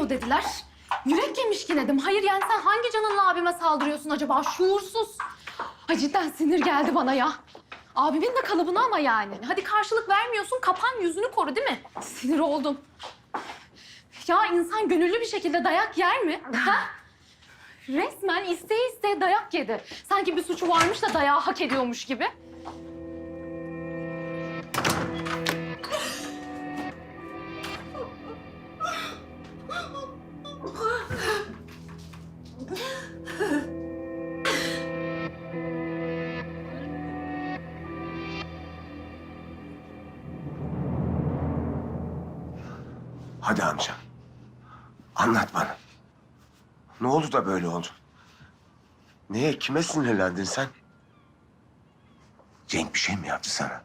yemiyor dediler. Yürek yemiş ki dedim. Hayır yani sen hangi canınla abime saldırıyorsun acaba? Şuursuz. Ay cidden sinir geldi bana ya. Abimin de kalıbına ama yani. Hadi karşılık vermiyorsun, kapan yüzünü koru değil mi? Sinir oldum. Ya insan gönüllü bir şekilde dayak yer mi? Ha? Resmen isteye isteye dayak yedi. Sanki bir suçu varmış da dayağı hak ediyormuş gibi. Hadi amca. Anlat bana. Ne oldu da böyle oldu? Neye, kime sinirlendin sen? Cenk bir şey mi yaptı sana?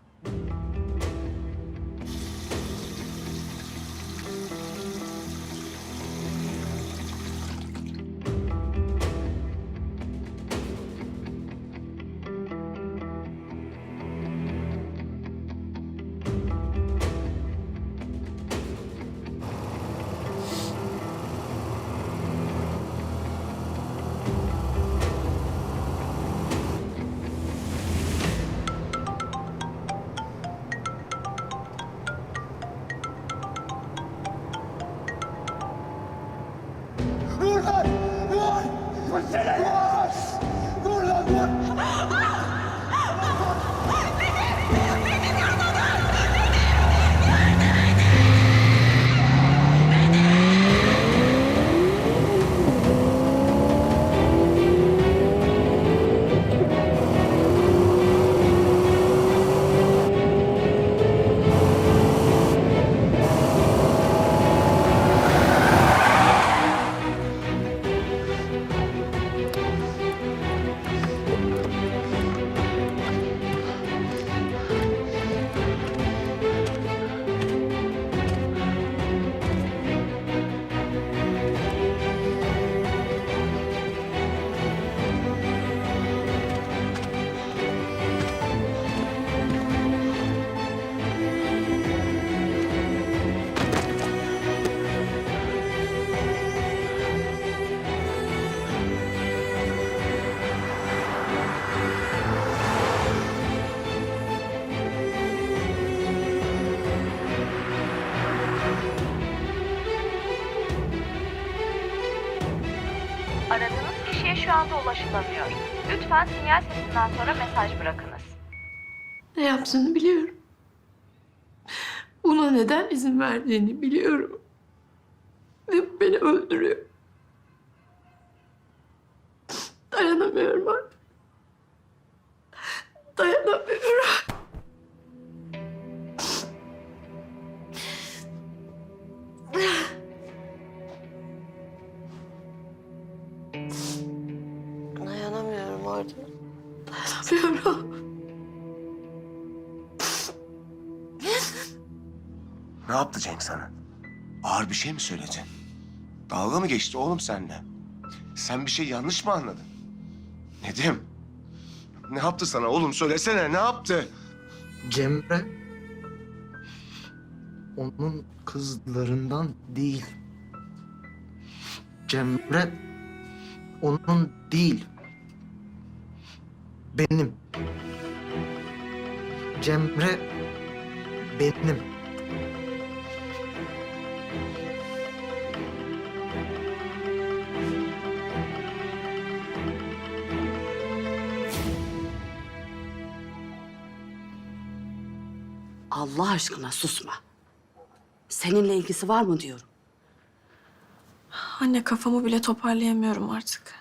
Aradığınız kişiye şu anda ulaşılamıyor. Lütfen sinyal sesinden sonra mesaj bırakınız. Ne yaptığını biliyorum. Buna neden izin verdiğini biliyorum. Ve beni öldürüyor. Dayanamıyorum artık. Dayanamıyorum. Artık. Dayanamıyorum. Ne yaptı Cenk sana? Ağır bir şey mi söyledi? Dalga mı geçti oğlum seninle? Sen bir şey yanlış mı anladın? Nedim? Ne yaptı sana oğlum? Söylesene ne yaptı? Cemre onun kızlarından değil. Cemre onun değil. Benim. Cemre benim. Allah aşkına susma. Seninle ilgisi var mı diyorum. Anne kafamı bile toparlayamıyorum artık.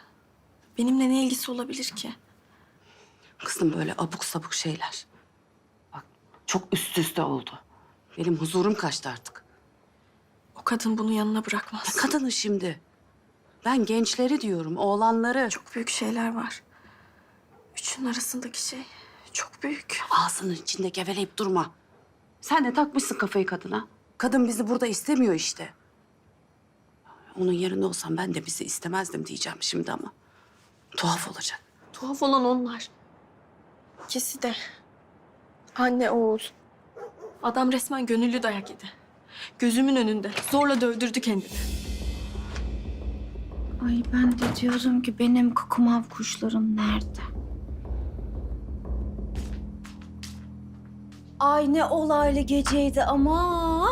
Benimle ne ilgisi olabilir ki? Kızım böyle abuk sabuk şeyler. Bak çok üst üste oldu. Benim huzurum kaçtı artık. O kadın bunu yanına Ne bırakmaz. kadını şimdi? Ben gençleri diyorum, oğlanları. Çok büyük şeyler var. Üçünün arasındaki şey çok büyük. Ağzının içinde geveleyip durma. Sen de takmışsın kafayı kadına. Kadın bizi burada istemiyor işte. Onun yerinde olsam ben de bizi istemezdim diyeceğim şimdi ama. Tuhaf olacak. Tuhaf olan onlar. İkisi de. Anne oğul. Adam resmen gönüllü dayak yedi. Gözümün önünde. Zorla dövdürdü kendini. Ay ben de diyorum ki benim kukumav kuşlarım nerede? Ay ne olaylı geceydi ama.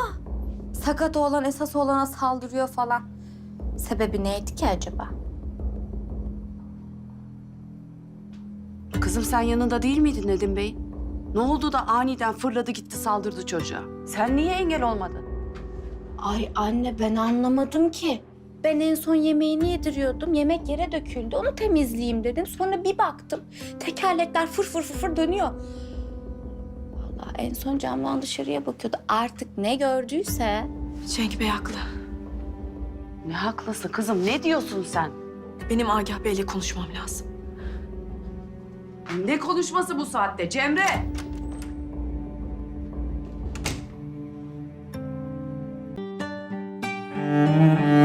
Sakat olan esas olana saldırıyor falan. Sebebi neydi ki acaba? Kızım sen yanında değil miydin Nedim Bey? Ne oldu da aniden fırladı gitti saldırdı çocuğa? Sen niye engel olmadın? Ay anne ben anlamadım ki. Ben en son yemeğini yediriyordum. Yemek yere döküldü. Onu temizleyeyim dedim. Sonra bir baktım. Tekerlekler fır fır fır fır dönüyor. Vallahi en son camdan dışarıya bakıyordu. Artık ne gördüyse. Cenk Bey haklı. Ne haklısın kızım ne diyorsun sen? Benim Agah Bey'le konuşmam lazım. Ne konuşması bu saatte Cemre? Cemre!